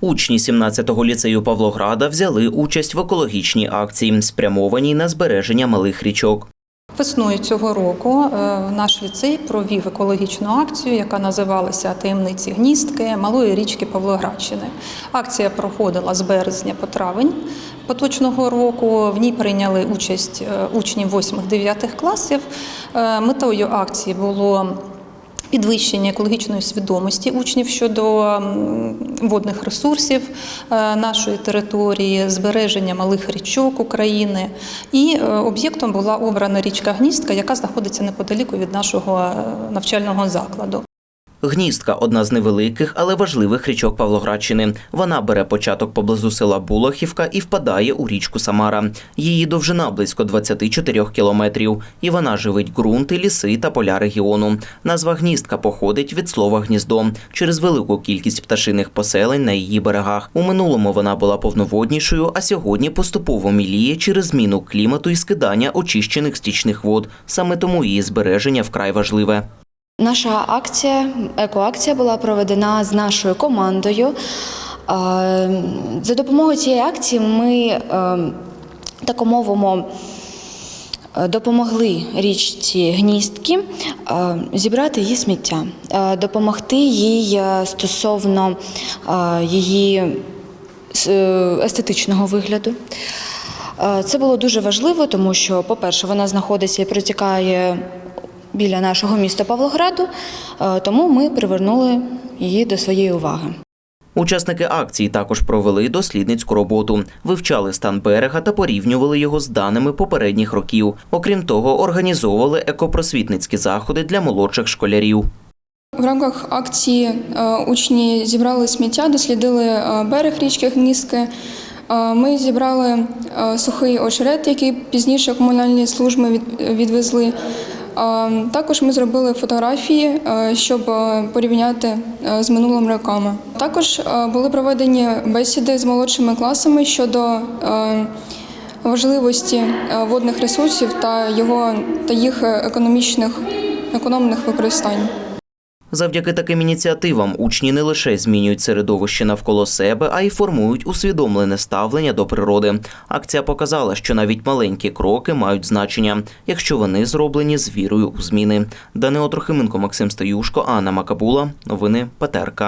Учні 17-го ліцею Павлограда взяли участь в екологічній акції, спрямованій на збереження малих річок. Весною цього року е, наш ліцей провів екологічну акцію, яка називалася Таємниці гніздки малої річки Павлоградщини. Акція проходила з березня по травень поточного року. В ній прийняли участь е, учні 8-9 класів. Е, Метою акції було Підвищення екологічної свідомості учнів щодо водних ресурсів е, нашої території, збереження малих річок України. І е, об'єктом була обрана річка Гністка, яка знаходиться неподаліку від нашого е, навчального закладу. Гніздка одна з невеликих, але важливих річок Павлоградщини. Вона бере початок поблизу села Булахівка і впадає у річку Самара. Її довжина близько 24 кілометрів. І вона живить ґрунти, ліси та поля регіону. Назва гніздка походить від слова гніздо через велику кількість пташиних поселень на її берегах. У минулому вона була повноводнішою, а сьогодні поступово міліє через зміну клімату і скидання очищених стічних вод. Саме тому її збереження вкрай важливе. Наша акція, екоакція була проведена з нашою командою. За допомогою цієї акції ми е, так мовимо допомогли річці Гністки е, зібрати її сміття, е, допомогти їй стосовно її естетичного вигляду. Це було дуже важливо, тому що, по-перше, вона знаходиться і протікає біля нашого міста Павлограду, е, тому ми привернули її до своєї уваги. Учасники акції також провели дослідницьку роботу, вивчали стан берега та порівнювали його з даними попередніх років. Окрім того, організовували екопросвітницькі заходи для молодших школярів. В рамках акції е, учні зібрали сміття, дослідили е, берег річки Гністки. Е, Ми зібрали сухий очерет, який пізніше комунальні служби відвезли. Також ми зробили фотографії, е, щоб е, порівняти е, з минулими роками. Також були проведені бесіди з молодшими класами щодо важливості водних ресурсів та його та їх економічних економних використань. Завдяки таким ініціативам учні не лише змінюють середовище навколо себе, а й формують усвідомлене ставлення до природи. Акція показала, що навіть маленькі кроки мають значення, якщо вони зроблені з вірою у зміни. Данило Трохименко, Максим Стаюшко, Анна Макабула. Новини ПТРК.